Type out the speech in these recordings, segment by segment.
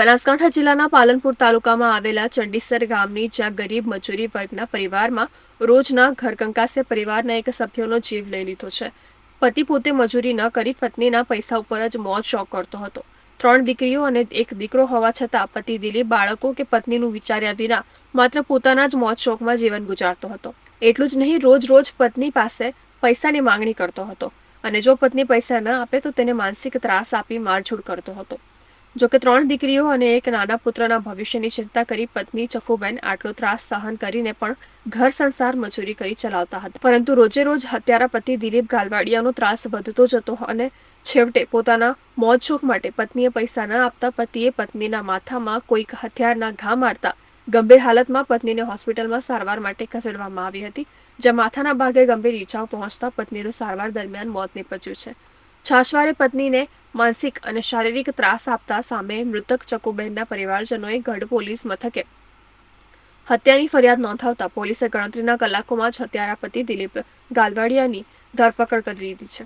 બનાસકાંઠા જિલ્લાના પાલનપુર તાલુકામાં આવેલા ચંડીસર ગામની જ્યાં ગરીબ મજૂરી વર્ગના પરિવારમાં રોજના ઘરકંકાસે પરિવારના એક સભ્યોનો જીવ લઈ લીધો છે. પતિ પોતે મજૂરી ન કરી પત્નીના પૈસા ઉપર જ મોત શોખ કરતો હતો. ત્રણ દીકરીઓ અને એક દીકરો હોવા છતાં પતિ દિલીપ બાળકો કે પત્નીનું વિચાર્યા વિના માત્ર પોતાના જ મોત શોખમાં જીવન ગુજારતો હતો. એટલું જ નહીં, રોજ રોજ પત્ની પાસે પૈસાની માંગણી કરતો હતો અને જો પત્ની પૈસા ન આપે તો તેને માનસિક ત્રાસ આપી મારઝૂડ કરતો હતો. જો કે ત્રણ દીકરીઓ અને એક નાના પુત્રના ભવિષ્યની ચિંતા કરી પત્ની ચકુબેન આટલો ત્રાસ સહન કરીને પણ ઘર સંસાર મજૂરી કરી ચલાવતા હતા. પરંતુ રોજે રોજ હત્યારા પતિ દિલીપ ગાલવાડિયાનો ત્રાસ વધતો જતો અને છેવટે પોતાના મોજ શોખ માટે પત્નીએ પૈસા ન આપતા પતિએ પત્નીના માથામાં કોઈક હથિયારના ઘા મારતા ગંભીર હાલતમાં પત્નીને હોસ્પિટલમાં સારવાર માટે ખસેડવામાં આવી હતી, જ્યાં માથાના ભાગે ગંભીર ઈજાઓ પહોંચતા પત્નીનું સારવાર દરમિયાન મોત નીપજ્યું છે. છાશવારે પત્નીને માનસિક અને શારીરિક ત્રાસ આપતા સામે મૃતક ચકુબેનના પરિવારજનોએ ગઢ પોલીસ મથકે હત્યાની ફરિયાદ નોંધાવતા પોલીસે ગણતરીના કલાકોમાં જ હત્યારા પતિ દિલીપ ગાલવાડિયાની ધરપકડ કરી લીધી છે.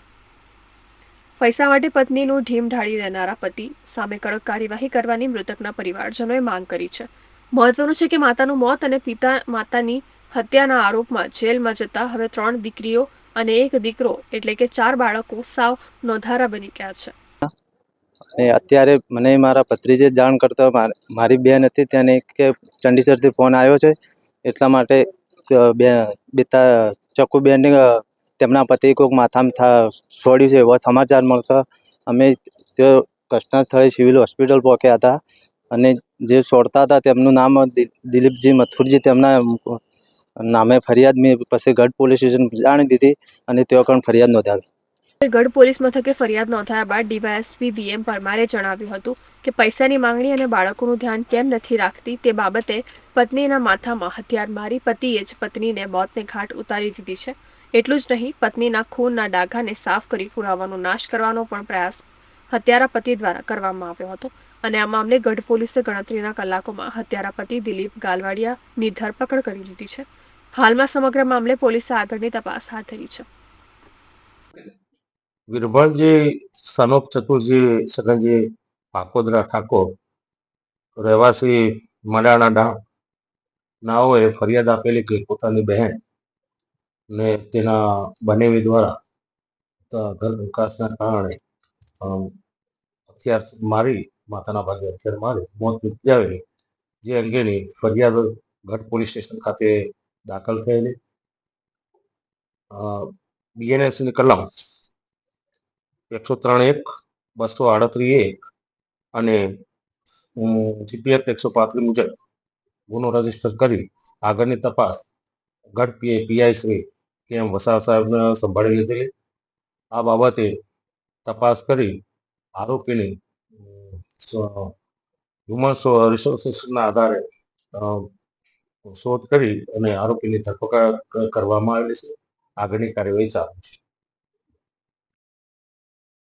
પૈસા માટે પત્નીનું ઢીમ ઢાળી દેનારા પતિ સામે કડક કાર્યવાહી કરવાની મૃતકના પરિવારજનોએ માંગ કરી છે. મહત્વનું છે કે માતાનું મોત અને પિતા માતાની હત્યાના આરોપમાં જેલમાં જતા હવે ત્રણ દીકરીઓ અને એક દીકરો એટલે કે ચાર બાળકો સાવ નોંધારા બની ગયા છે. અને અત્યારે મને મારા ભત્રીજે જાણ કરતા મારી બેન હતી તેને કે ચંડીસરથી ફોન આવ્યો છે. એટલા માટે બે, બેતા ચકુબેન તેમના પતિ કોઈક માથામાં છોડ્યું છે એવા સમાચાર મળતા અમે તે કૃષ્ણ સ્થળે સિવિલ હોસ્પિટલ પહોંચ્યા હતા. અને જે છોડતા હતા તેમનું નામ દિલીપજી મથુરજી તેમના નામે ફરિયાદ મેં પછી ગઢ પોલીસ સ્ટેશન જાણી દીધી અને તેઓ પણ ફરિયાદ નોંધાવી. ગઢ પોલીસ મથકે ફરિયાદ નોંધાયા બાદ ડીવાયએસપી વીએમ પરમારે જણાવ્યું હતું કે પૈસાની માંગણી અને બાળકોનું ધ્યાન કેમ નથી રાખતી તે બાબતે પત્નીના માથામાં હથિયાર મારી પતિએ જ પત્નીને મોતને ઘાટ ઉતારી દીધી છે. એટલું જ નહીં, પત્નીના ખૂનના ડાઘાને સાફ કરી પુરાવાનો નાશ કરવાનો પણ પ્રયાસ હત્યારા પતિ દ્વારા કરવામાં આવ્યો હતો અને આ મામલે ગઢ પોલીસે ગણતરીના કલાકોમાં હત્યારા પતિ દિલીપ ગાલવાડિયાની ધરપકડ કરી લીધી છે. હાલમાં સમગ્ર મામલે પોલીસે આગળની તપાસ હાથ ધરી છે. વીરભણજી, સનોપ ચતુરજી, સગનજી પાકોદરા ઠાકોર, રહેવાસી મડાણા ડાંગ નાઓએ ફરિયાદ આપેલી કે પોતાની બહેન ને તેના બનેવી દ્વારા ઘર વિકાસના કારણે હથિયાર મારી માથાના ભાગે હથિયાર મારી, મોત નિપજાવેલી જે અંગેની ફરિયાદ ગઢ પોલીસ સ્ટેશન ખાતે દાખલ થયેલી. બીએનએસની કલમ એકસો ત્રણ એક, બસો આડત્રીસ એક અને જીપીએફ એકસો પાંત્રીસ મુજબ ગુનો રજિસ્ટર કરી આગળની તપાસ ગઢ પીઆઈ શ્રી કે એમ વસાવ સાહેબને સંભાળી લીધેલી. આ બાબતે તપાસ કરી આરોપીની હ્યુમન રિસોર્સિસના આધારે શોધ કરી અને આરોપીની ધરપકડ કરવામાં આવેલી છે. આગળની કાર્યવાહી ચાલુ છે.